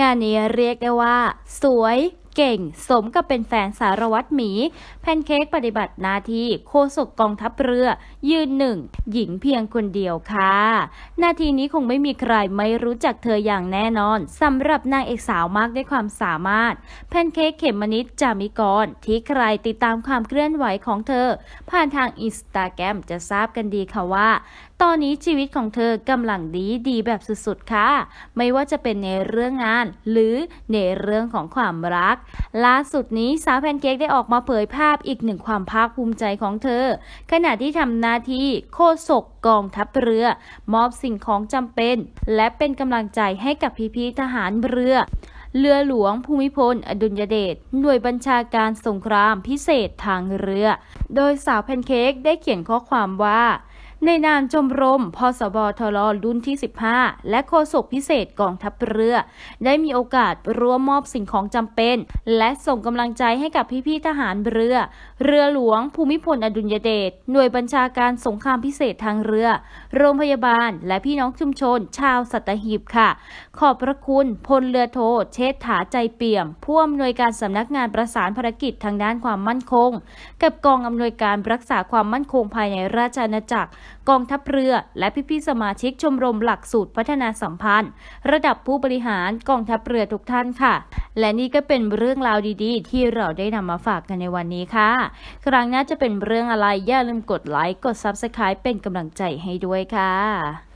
งานนี้เรียกได้ว่า สวย เก่ง สมกับเป็นแฟนสารวัตรหมี แพนเค้กปฏิบัติหน้าที่โฆษกกองทัพเรือ ยืนหนึ่งหญิงเพียงคนเดียวค่ะ นาทีนี้คงไม่มีใครไม่รู้จักเธออย่างแน่นอนสำหรับนางเอกสาวมากด้วยความสามารถ แพนเค้กเขมมนิดจามิกร ที่ใครติดตามความเคลื่อนไหวของเธอ ผ่านทางอินสตาแกรมจะทราบกันดีค่ะว่า ตอนนี้ชีวิตของเธอกำลังดีดีแบบสุดๆค่ะ ไม่ว่าจะเป็นในเรื่องงาน หรือในเรื่องของความรักล่าสุดนี้สาวแพนเค้กได้ออกมาเผยภาพอีกหนึ่งความภาคภูมิใจของเธอ ขณะที่ทำหน้าที่โฆษกกองทัพเรือ มอบสิ่งของจำเป็น และเป็นกำลังใจให้กับพี่ๆทหารเรือ เรือหลวงภูมิพล อดุลยเดชหน่วยบัญชาการสงครามพิเศษทางเรือ โดยสาวแพนเค้กได้เขียนข้อความว่า ในนามชมรมพสบทรรุ่นที่ 15 และโฆษกพิเศษกองทัพเรือ ได้มีโอกาสร่วมมอบสิ่งของจำเป็น และส่งกำลังใจให้กับพี่ๆทหารเรือ เรือหลวงภูมิพลอดุลยเดชหน่วยบัญชาการสงครามพิเศษทางเรือ โรงพยาบาล และพี่น้องชุมชน ชาวสัตหีบค่ะ ขอบพระคุณพลเรือโทเชษฐาใจเปี่ยมผู้อำนวยการสำนักงานประสานภารกิจทางด้านความมั่นคง กับกองอำนวยการรักษาความมั่นคงภายในราชอาณาจักรกองทัพเรือ และพี่ๆสมาชิกชมรมหลักสูตรพัฒนาสัมพันธ์ ระดับผู้บริหารกองทัพเรือทุกท่านค่ะ และนี่ก็เป็นเรื่องราวดีๆ ที่เราได้นำมาฝากกันในวันนี้ค่ะ ครั้งหน้าจะเป็นเรื่องอะไรอย่าลืมกดไลค์กด Subscribe เป็นกำลังใจให้ด้วยค่ะ